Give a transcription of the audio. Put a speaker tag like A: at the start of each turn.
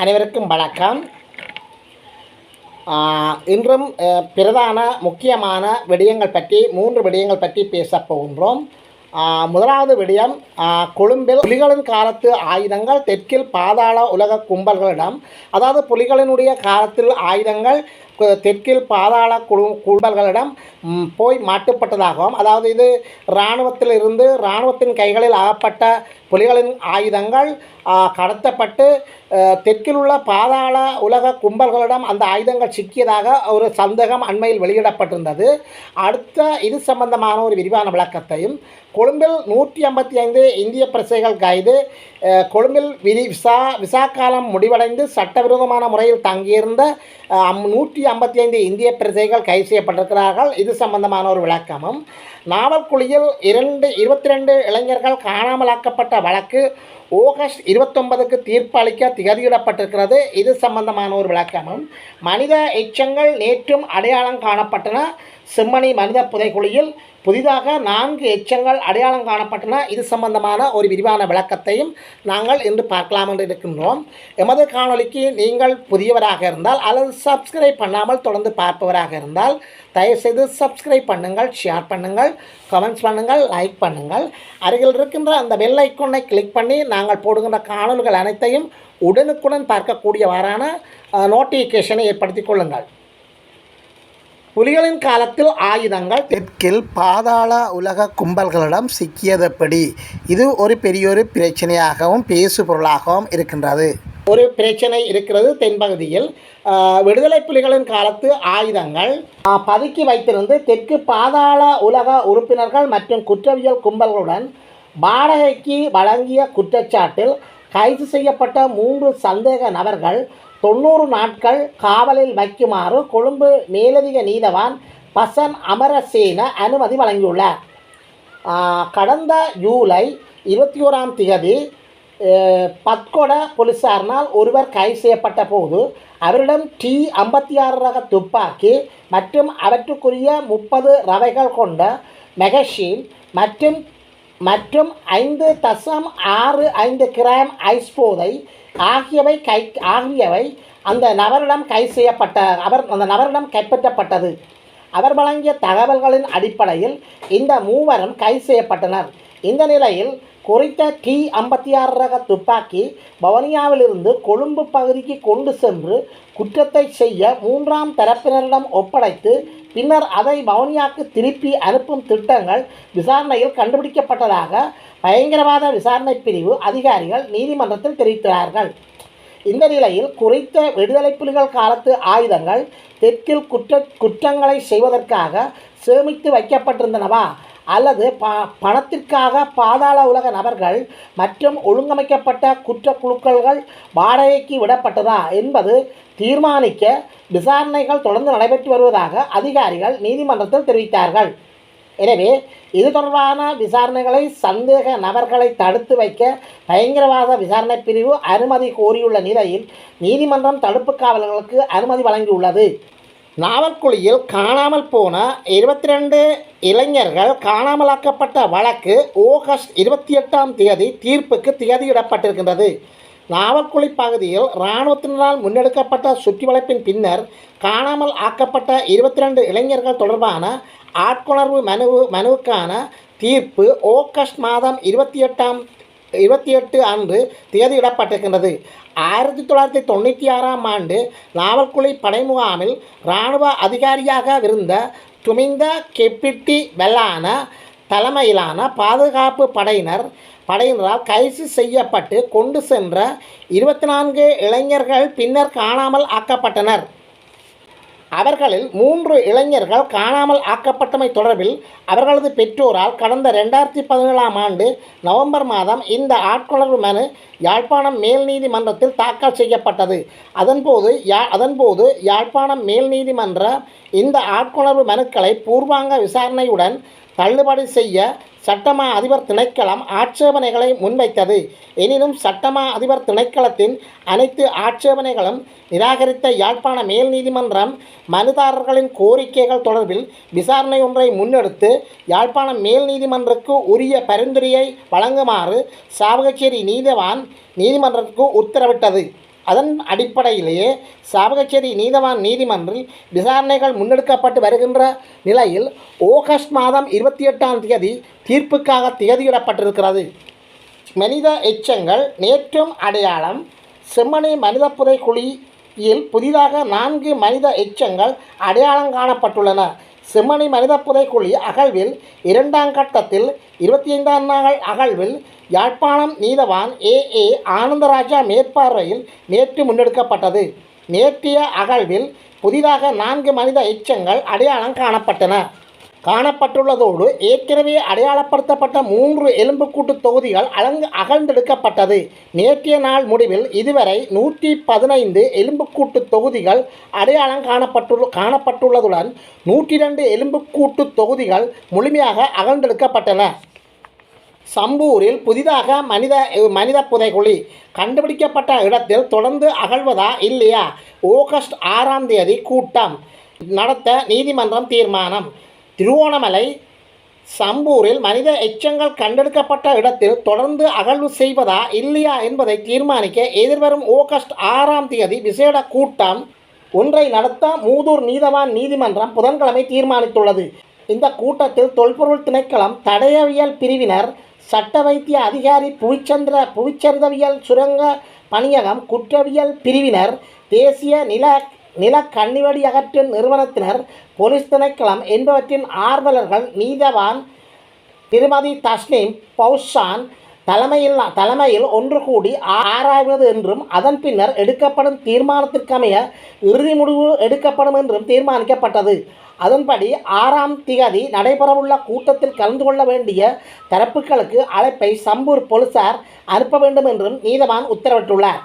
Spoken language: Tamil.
A: அனைவருக்கும் வணக்கம். இன்றும் பிரதான முக்கியமான விடயங்கள் பற்றி மூன்று விடயங்கள் பற்றி பேசப் போகின்றோம். முதலாவது விடயம் கொழும்பில் புலிகளின் காலத்து ஆயுதங்கள் தெற்கில் பாதாள உலக கும்பல்களிடம். அதாவது புலிகளினுடைய காலத்தில் ஆயுதங்கள் தெற்கில் பாதாள குழு கும்பல்களிடம் போய் மாட்டுப்பட்டதாகவும் அதாவது இது இராணுவத்தில் இருந்து இராணுவத்தின் கைகளில் அகப்பட்ட புலிகளின் ஆயுதங்கள் கடத்தப்பட்டு தெற்கில் உள்ள பாதாள உலக கும்பல்களிடம் அந்த ஆயுதங்கள் சிக்கியதாக ஒரு சந்தேகம் அண்மையில் வெளியிடப்பட்டிருந்தது. அடுத்த இது சம்பந்தமான ஒரு விரிவான விளக்கத்தையும் கொழும்பில் நூற்றி ஐம்பத்தி ஐந்து இந்திய பிரசைகள் கைது. கொழும்பில் விதி விசா விசா காலம் முடிவடைந்து சட்டவிரோதமான முறையில் தங்கியிருந்த நூற்றி ஐம்பத்தி ஐந்து இந்திய பிரசைகள் கைது செய்யப்பட்டிருக்கிறார்கள். இது சம்பந்தமான ஒரு விளக்கமும். நாவல்குழியில் இரண்டு இருபத்தி ரெண்டு இளைஞர்கள் காணாமலாக்கப்பட்ட வழக்கு ஆகஸ்ட் இருபத்தொன்பதுக்கு தீர்ப்பு அளிக்க திகதியிடப்பட்டிருக்கிறது. இது சம்பந்தமான ஒரு விளக்கமும். மனித எச்சங்கள் நேற்றும் அடையாளம் காணப்பட்டன. செம்மணி மனித புதைக்குழியில் புதிதாக நான்கு எச்சங்கள் அடையாளம் காணப்பட்டன. இது சம்பந்தமான ஒரு விரிவான விளக்கத்தையும் நாங்கள் இன்று பார்க்கலாம் என்று இருக்கின்றோம். எமது காணொளிக்கு நீங்கள் புதியவராக இருந்தால் அல்லது சப்ஸ்கிரைப் பண்ணாமல் தொடர்ந்து பார்ப்பவராக இருந்தால் தயவுசெய்து சப்ஸ்கிரைப் பண்ணுங்கள் ஷேர் பண்ணுங்கள் கமெண்ட்ஸ் பண்ணுங்கள் லைக் பண்ணுங்கள். அருகில் இருக்கின்ற அந்த பெல் ஐக்கோனை கிளிக் பண்ணி நாங்கள் போடுகின்ற காணொல்கள் அனைத்தையும் உடனுக்குடன் பார்க்கக்கூடியவாறான நோட்டிஃபிகேஷனை ஏற்படுத்திக் கொள்ளுங்கள். புலிகளின் காலத்தில் ஆயுதங்கள் தெற்கில் பாதாள உலக கும்பல்களிடம் சிக்கியதப்படி? இது ஒரு பெரியொரு பிரச்சனையாகவும் பேசு பொருளாகவும் இருக்கின்றது. ஒரு பிரச்சனை இருக்கிறது தென்பகுதியில். விடுதலை புலிகளின் காலத்து ஆயுதங்கள் பதுக்கி வைத்திருந்து தெற்கு பாதாள உலக உறுப்பினர்கள் மற்றும் குற்றவியல் கும்பல்களுடன் வாடகைக்கு வழங்கிய குற்றச்சாட்டில் கைது செய்யப்பட்ட மூன்று சந்தேக நபர்கள் தொண்ணூறு நாட்கள் காவலில் வைக்குமாறு கொழும்பு மேலதிக நீதவான் பசன் அமரசேன அனுமதி வழங்கியுள்ளார். கடந்த ஜூலை இருபத்தி ஓராம் தேதி பத்கொட போலீசாரினால் ஒருவர் கைது செய்யப்பட்ட போது அவரிடம் டி ஐம்பத்தி ஆறு ரக துப்பாக்கி மற்றும் அவற்றுக்குரிய முப்பது ரவைகள் கொண்ட மெகஷீன் மற்றும் மற்றும் ஐந்து தசம் ஆறு ஐந்து கிராம் ஐஸ் போதை ஆகியவை கை ஆகியவை அந்த நபரிடம் கைது செய்யப்பட்ட அவர் அந்த நபரிடம் கைப்பற்றப்பட்டது. அவர் வழங்கிய தகவல்களின் அடிப்படையில் இந்த மூவரும் கைது செய்யப்பட்டனர். இந்த நிலையில் குறித்த டி ஐம்பத்தி ஆறு ரக துப்பாக்கி வவுனியாவிலிருந்து கொழும்பு பகுதிக்கு கொண்டு சென்று குற்றத்தை செய்ய மூன்றாம் தரப்பினரிடம் ஒப்படைத்து பின்னர் அதை வவுனியாவுக்கு திருப்பி அனுப்பும் திட்டங்கள் விசாரணையில் கண்டுபிடிக்கப்பட்டதாக பயங்கரவாத விசாரணை பிரிவு அதிகாரிகள் நீதிமன்றத்தில் தெரிவித்தார்கள் இந்த நிலையில் குறித்த விடுதலை புலிகள் காலத்து ஆயுதங்கள் தெற்கில் குற்ற குற்றங்களை செய்வதற்காக சேமித்து வைக்கப்பட்டிருந்தனவா? அல்லது ப பணத்திற்காக பாதாள உலக நபர்கள் மற்றும் ஒழுங்கமைக்கப்பட்ட குற்ற குழுக்கள்கள் வாடகைக்கு விடப்பட்டதா என்பது தீர்மானிக்க விசாரணைகள் தொடர்ந்து நடைபெற்று வருவதாக அதிகாரிகள் நீதிமன்றத்தில் தெரிவித்தார்கள். எனவே இது தொடர்பான விசாரணைகளை சந்தேக நபர்களை தடுத்து வைக்க பயங்கரவாத விசாரணை பிரிவு அனுமதி கோரியுள்ள நிலையில் நீதிமன்றம் தடுப்பு காவலர்களுக்கு அனுமதி வழங்கியுள்ளது. நாவல்குழியில் காணாமல் போன இருபத்தி ரெண்டு இளைஞர்கள் காணாமலாக்கப்பட்ட வழக்கு ஆகஸ்ட் இருபத்தி எட்டாம் தேதி தீர்ப்புக்கு தேதியிடப்பட்டிருக்கின்றது நாவல்குழி பகுதியில் இராணுவத்தினரால் முன்னெடுக்கப்பட்ட சுற்றி வளைப்பின் பின்னர் காணாமல் ஆக்கப்பட்ட இருபத்தி ரெண்டு இளைஞர்கள் தொடர்பான ஆட்கொணர்வு மனு மனுவுக்கான தீர்ப்பு ஆகஸ்ட் மாதம் இருபத்தி எட்டாம் இருபத்தி எட்டு அன்று தேதியிடப்பட்டிருக்கின்றது ஆயிரத்தி தொள்ளாயிரத்தி தொண்ணூற்றி ஆறாம் ஆண்டு நாவல்குழி படைமுகாமில் இராணுவ அதிகாரியாக இருந்த துமிந்த கெப்பிட்டி வெல்லான தலைமையிலான பாதுகாப்பு படையினர் படையினரால் கைது செய்யப்பட்டு கொண்டு சென்ற இருபத்தி நான்கு இளைஞர்கள் பின்னர் காணாமல் ஆக்கப்பட்டனர். அவர்களில் மூன்று இளைஞர்கள் காணாமல் ஆக்கப்பட்டமை தொடர்பில் அவர்களது பெற்றோரால் கடந்த ரெண்டாயிரத்தி பதினேழாம் ஆண்டு நவம்பர் மாதம் இந்த ஆட்கொணர்வு மனு யாழ்ப்பாணம் மேல் நீதிமன்றத்தில் தாக்கல் செய்யப்பட்டது. அதன்போது யா அதன்போது யாழ்ப்பாணம் மேல் நீதிமன்ற இந்த ஆட்கொணர்வு மனுக்களை பூர்வாங்க விசாரணையுடன் தள்ளுபடி செய்ய சட்டமா அதிபர் திணைக்களம் ஆட்சேபனைகளை முன்வைத்தது. எனினும் சட்டமா அதிபர் திணைக்களத்தின் அனைத்து ஆட்சேபனைகளும் நிராகரித்த யாழ்ப்பாண மேல் நீதிமன்றம் மனுதாரர்களின் கோரிக்கைகள் தொடர்பில் விசாரணை ஒன்றை முன்னெடுத்து யாழ்ப்பாணம் மேல் நீதிமன்றக்கு உரிய பரிந்துரையை வழங்குமாறு சாவகச்சேரி நீதவான் நீதிமன்றத்துக்கு உத்தரவிட்டது. அதன் அடிப்படையிலேயே சாவகச்சேரி நீதவான் நீதிமன்றில் விசாரணைகள் முன்னெடுக்கப்பட்டு வருகின்ற நிலையில் ஆகஸ்ட் மாதம் இருபத்தி எட்டாம் தேதி தீர்ப்புக்காக தேதியிடப்பட்டிருக்கிறது மனித எச்சங்கள் நேற்றும் அடையாளம். செம்மணி மனித புதைக்குழியில் புதிதாக நான்கு மனித எச்சங்கள் அடையாளம் காணப்பட்டுள்ளன. செம்மணி மனித புதை குழி அகழ்வில் இரண்டாம் கட்டத்தில் இருபத்தி ஐந்தாம் நாள் அகழ்வில் யாழ்ப்பாணம் நீதவான் ஏ. ஏ. ஆனந்தராஜா மேற்பார்வையில் நேற்று முன்னெடுக்கப்பட்டது. நேற்றைய அகழ்வில் புதிதாக நான்கு மனித எச்சங்கள் அடையாளம் காணப்பட்டன. காணப்பட்டுள்ளதோடு ஏற்கனவே அடையாளப்படுத்தப்பட்ட மூன்று எலும்புக்கூட்டு தொகுதிகள் அலங்கு அகழ்ந்தெடுக்கப்பட்டது. நேற்றைய நாள் முடிவில் இதுவரை நூற்றி பதினைந்து எலும்புக்கூட்டு தொகுதிகள் அடையாளம் காணப்பட்டுள்ள காணப்பட்டுள்ளதுடன் நூற்றி ரெண்டு எலும்புக்கூட்டு தொகுதிகள் முழுமையாக அகழ்ந்தெடுக்கப்பட்டன. சம்பூரில் புதிதாக மனித மனித புதைகுழி கண்டுபிடிக்கப்பட்ட இடத்தில் தொடர்ந்து அகழ்வதா இல்லையா? ஆகஸ்ட் ஆறாம் தேதி கூட்டம் நடத்த நீதிமன்றம் தீர்மானம். திருவோணமலை சம்பூரில் மனித எச்சங்கள் கண்டெடுக்கப்பட்ட இடத்தில் தொடர்ந்து அகழ்வு செய்வதா இல்லையா என்பதை தீர்மானிக்க எதிர்வரும் ஆகஸ்ட் ஆறாம் தேதி விசேட கூட்டம் ஒன்றை நடத்த மூதூர் நீதவான் நீதிமன்றம் புதன்கிழமை தீர்மானித்துள்ளது. இந்த கூட்டத்தில் தொல்பொருள் திணைக்களம் தடயவியல் பிரிவினர் சட்ட வைத்திய அதிகாரி புவிச்சந்திர புவிச்சரிதவியல் சுரங்க பணியகம் குற்றவியல் பிரிவினர் தேசிய நில நில கண்ணிவடி அகற்றும் நிறுவனத்தினர் போலீஸ் திணைக்களம் என்பவற்றின் ஆர்வலர்கள் நீதவான் திருமதி தஸ்னீம் பௌஷான் தலைமையில் தலைமையில் ஒன்று கூடி ஆராய்வது என்றும் அதன் பின்னர் எடுக்கப்படும் தீர்மானத்திற்கமைய இறுதி முடிவு எடுக்கப்படும் என்றும் தீர்மானிக்கப்பட்டது. அதன்படி ஆறாம் திகதி நடைபெறவுள்ள கூட்டத்தில் கலந்து கொள்ள வேண்டிய தரப்புகளுக்கு அழைப்பை சம்பூர் போலீசார் அனுப்ப வேண்டும் என்றும் நீதவான் உத்தரவிட்டுள்ளார்.